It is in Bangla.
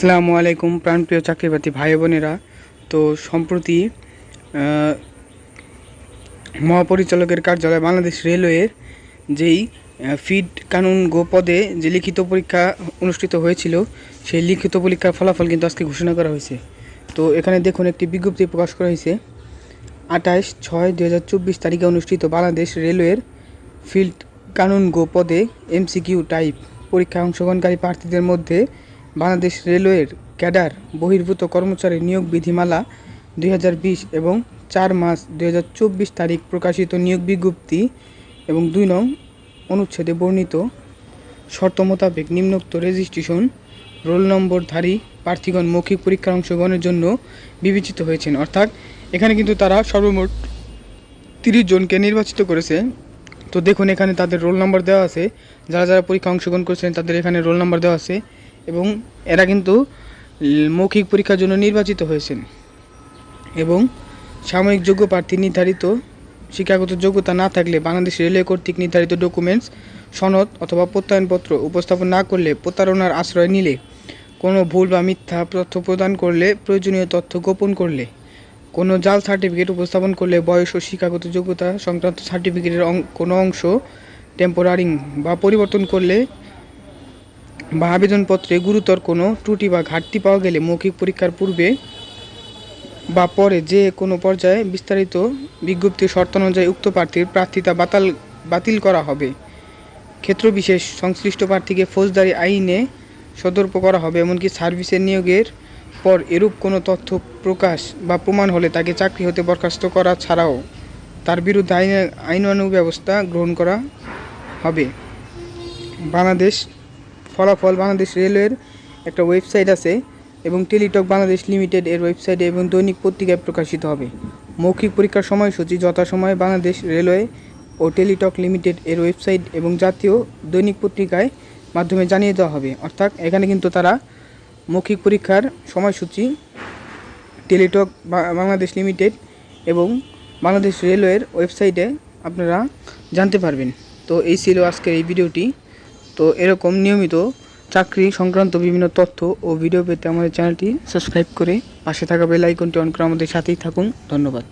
আসসালামু আলাইকুম প্রাণপ্রিয় চাকরিপ্রার্থী ভাই বোনেরা। তো সম্প্রতি মহাপরিচালকের কার্যালয় বাংলাদেশ রেলওয়ের যেই ফিড কানুন গো পদে যে লিখিত পরীক্ষা অনুষ্ঠিত হয়েছিল, সেই লিখিত পরীক্ষার ফলাফল কিন্তু আজকে ঘোষণা করা হয়েছে। তো এখানে দেখুন, একটি বিজ্ঞপ্তি প্রকাশ করা হয়েছে। আঠাশ ছয় দু হাজার চব্বিশ তারিখে অনুষ্ঠিত বাংলাদেশ রেলওয়ের ফিল্ড কানুন গো পদে এমসিকিউ টাইপ পরীক্ষায় অংশগ্রহণকারী প্রার্থীদের মধ্যে বাংলাদেশ রেলওয়ের ক্যাডার, বহির্ভূত কর্মচারী নিয়োগ বিধিমালা দুই হাজার বিশ এবং চার মাস দুই হাজার চব্বিশ তারিখ প্রকাশিত নিয়োগ বিজ্ঞপ্তি এবং দুই নং অনুচ্ছেদে বর্ণিত শর্ত মোতাবেক নিম্নোক্ত রেজিস্ট্রেশন রোল নম্বরধারী প্রার্থীগণ মৌখিক পরীক্ষার অংশগ্রহণের জন্য বিবেচিত হয়েছেন। অর্থাৎ এখানে কিন্তু তারা সর্বমোট তিরিশ জনকে নির্বাচিত করেছে। তো দেখুন, এখানে তাদের রোল নম্বর দেওয়া আছে। যারা যারা পরীক্ষা অংশগ্রহণ করেছেন, তাদের এখানে রোল নম্বর দেওয়া আছে। এবং এরা কিন্তু মৌখিক পরীক্ষার জন্য নির্বাচিত হয়েছেন। এবং সাময়িক যোগ্য প্রার্থী নির্ধারিত, শিক্ষাগত যোগ্যতা না থাকলে বাংলাদেশ রেলওয়ে কর্তৃক নির্ধারিত ডকুমেন্টস সনদ অথবা প্রত্যয়নপত্র উপস্থাপন না করলে প্রতারণার আশ্রয় নিলে, কোনো ভুল বা মিথ্যা তথ্য প্রদান করলে, প্রয়োজনীয় তথ্য গোপন করলে, কোনো জাল সার্টিফিকেট উপস্থাপন করলে, বয়স ও শিক্ষাগত যোগ্যতা সংক্রান্ত সার্টিফিকেটের কোনো অংশ টেম্পোরারিং বা পরিবর্তন করলে বা আবেদনপত্রে গুরুতর কোনো ত্রুটি বা ঘাটতি পাওয়া গেলে মৌখিক পরীক্ষার পূর্বে বা পরে যে কোনো পর্যায়ে বিস্তারিত বিজ্ঞপ্তির শর্ত অনুযায়ী উক্ত প্রার্থীর প্রার্থিতা বাতাল, বাতিল করা হবে। ক্ষেত্রবিশেষ সংশ্লিষ্ট প্রার্থীকে ফৌজদারি আইনে সতর্ক করা হবে, এমনকি সার্ভিসের নিয়োগের পর এরূপ কোনো তথ্য প্রকাশ বা প্রমাণ হলে তাকে চাকরি হতে বরখাস্ত করা ছাড়াও তার বিরুদ্ধে আইন আইনানু ব্যবস্থা গ্রহণ করা হবে। বাংলাদেশ ফলাফল বাংলাদেশ রেলওয়ের একটা ওয়েবসাইট আছে এবং টেলিটক বাংলাদেশ লিমিটেড এর ওয়েবসাইটে এবং দৈনিক পত্রিকায় প্রকাশিত হবে। মৌখিক পরীক্ষার সময়সূচি যথাসময়ে বাংলাদেশ রেলওয়ে ও টেলিটক লিমিটেড এর ওয়েবসাইট এবং জাতীয় দৈনিক পত্রিকায় মাধ্যমে জানিয়ে দেওয়া হবে। অর্থাৎ এখানে কিন্তু তারা মৌখিক পরীক্ষার সময়সূচি টেলিটক বাংলাদেশ লিমিটেড এবং বাংলাদেশ রেলওয়ের ওয়েবসাইটে আপনারা জানতে পারবেন। তো এই ছিল আজকের এই ভিডিওটি। তো এরকম নিয়মিত চাকরি সংক্রান্ত বিভিন্ন তথ্য ও ভিডিও পেতে আমাদের চ্যানেলটি সাবস্ক্রাইব করে পাশে থাকা বেল আইকনটি অন করে আমাদের সাথেই থাকুন। ধন্যবাদ।